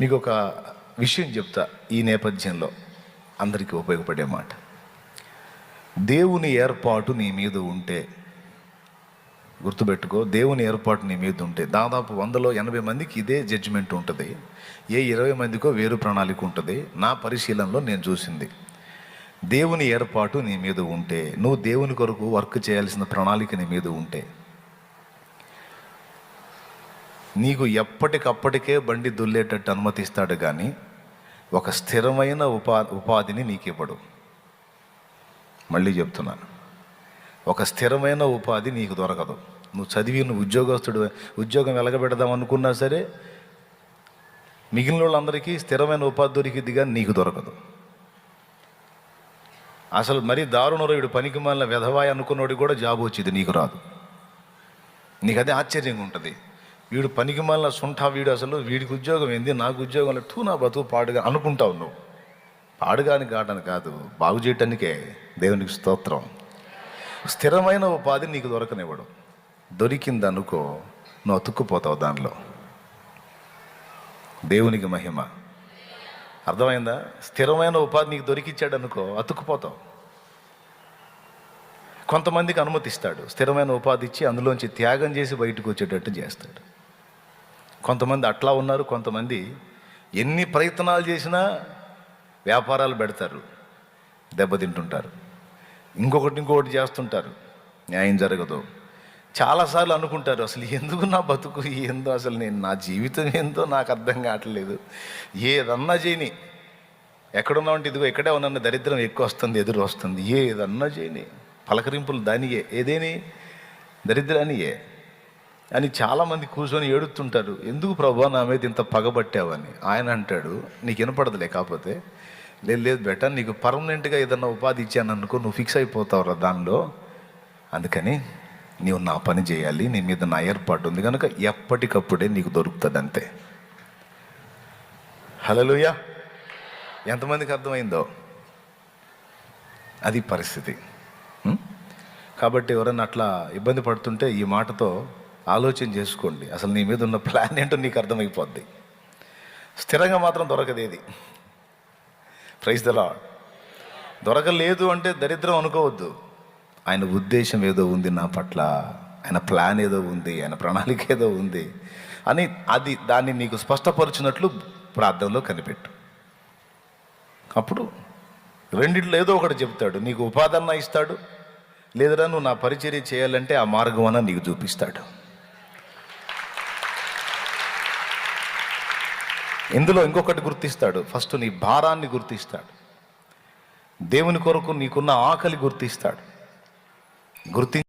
మీకు ఒక విషయం చెప్తా ఈ నేపథ్యంలో. అందరికీ ఉపయోగపడే మాట. దేవుని ఏర్పాటు నీ మీద ఉంటే గుర్తుపెట్టుకో దేవుని ఏర్పాటు నీ మీద ఉంటే దాదాపు వందలో ఎనభై మందికి ఇదే జడ్జిమెంట్ ఉంటుంది. ఏ ఇరవై మందికో వేరు ప్రణాళిక ఉంటుంది. నా పరిశీలనలో నేను చూసింది. దేవుని ఏర్పాటు నీ మీద ఉంటే నువ్వు దేవుని కొరకు వర్క్ చేయాల్సిన ప్రణాళిక నీ మీద ఉంటే నీకు ఎప్పటికప్పటికే బండి దుల్లేటట్టు అనుమతిస్తాడు కానీ ఒక స్థిరమైన ఉపా ఉపాధిని నీకు ఇవ్వడు మళ్ళీ చెప్తున్నా. ఒక స్థిరమైన ఉపాధి నీకు దొరకదు. నువ్వు చదివి నువ్వు ఉద్యోగస్తుడు ఉద్యోగం వెలగబెడదాం అనుకున్నా సరే మిగిలిన వాళ్ళందరికీ స్థిరమైన ఉపాధి దొరికిద్ది కానీ నీకు దొరకదు. అసలు మరీ వీడు పనికి మాలిన వెధవాయి అనుకున్నోడు కూడా జాబ్ వచ్చింది నీకు రాదు. నీకు అదే ఆశ్చర్యంగా ఉంటుంది. వీడు పనికి మళ్ళీ సుంఠా వీడు అసలు వీడికి ఉద్యోగం ఏంది నాకు ఉద్యోగం లేదు నా బతుకు పాడుగా అనుకుంటావు నువ్వు. పాడుగాని కావడానికి కాదు బాగు చేయటానికే దేవునికి స్తోత్రం. స్థిరమైన ఉపాధి నీకు దొరకనివ్వడు. దొరికిందనుకో నువ్వు అతుక్కుపోతావు దానిలో. దేవునికి మహిమ. అర్థమైందా? స్థిరమైన ఉపాధి నీకు దొరికిచ్చాడు అనుకో అతుక్కుపోతావు. కొంతమందికి అనుమతిస్తాడు స్థిరమైన ఉపాధి ఇచ్చి అందులోంచి త్యాగం చేసి బయటకు వచ్చేటట్టు చేస్తాడు. కొంతమంది అట్లా ఉన్నారు కొంతమంది ఎన్ని ప్రయత్నాలు చేసినా వ్యాపారాలు పెడతారు దెబ్బతింటుంటారు. ఇంకొకటి ఇంకొకటి చేస్తుంటారు న్యాయం జరగదు. చాలాసార్లు అనుకుంటారు అసలు ఎందుకు నా బతుకు ఏందో అసలు నేను నా జీవితం ఏందో నాకు అర్థం కావట్లేదు. ఏదన్నా చేయని ఎక్కడున్నామంటే ఇదిగో ఇక్కడే ఉన్న దరిద్రం ఎక్కువ వస్తుంది ఎదురు వస్తుంది. ఏదన్నా చేయని పలకరింపులు దానియే ఏదేని? దరిద్రానియే. అని చాలామంది కూర్చొని ఏడుతుంటారు ఎందుకు ప్రభా నా మీద ఇంత పగబట్టావని ఆయన అంటాడు నీకు వినపడదులే కాకపోతే. లేదు లేదు బెటర్ నీకు పర్మనెంట్గా ఏదన్నా ఉపాధి ఇచ్చాను అనుకో నువ్వు ఫిక్స్ అయిపోతావురా దానిలో. అందుకని నీవు నా పని చేయాలి నీ మీద నా ఏర్పాటు ఉంది కనుక ఎప్పటికప్పుడే నీకు దొరుకుతుంది అంతే హలోయ ఎంతమందికి అర్థమైందో? అది పరిస్థితి. కాబట్టి ఎవరైనా అట్లా ఇబ్బంది పడుతుంటే ఈ మాటతో ఆలోచన చేసుకోండి. అసలు నీ మీద ఉన్న ప్లాన్ ఏంటో నీకు అర్థమైపోద్ది. స్థిరంగా మాత్రం దొరకదేది ప్రైజ్ ద లాడ్ దొరకలేదు అంటే దరిద్రం అనుకోవద్దు. ఆయన ఉద్దేశం ఏదో ఉంది నా పట్ల ఆయన ప్లాన్ ఏదో ఉంది ఆయన ప్రణాళిక ఏదో ఉంది అని అది దాన్ని నీకు స్పష్టపరిచినట్లు ప్రార్థనలో కనిపెట్టు. అప్పుడు రెండిట్లో ఏదో ఒకటి చెప్తాడు. నీకు ఉపాధన ఇస్తాడు. లేదా నువ్వు నా పరిచర్య చేయాలంటే ఆ మార్గం అన్న నీకు చూపిస్తాడు. ఇందులో ఇంకొకటి గుర్తిస్తాడు. ఫస్ట్ నీ భారాన్ని గుర్తిస్తాడు. దేవుని కొరకు నీకున్న ఆకలి గుర్తిస్తాడు. గుర్తి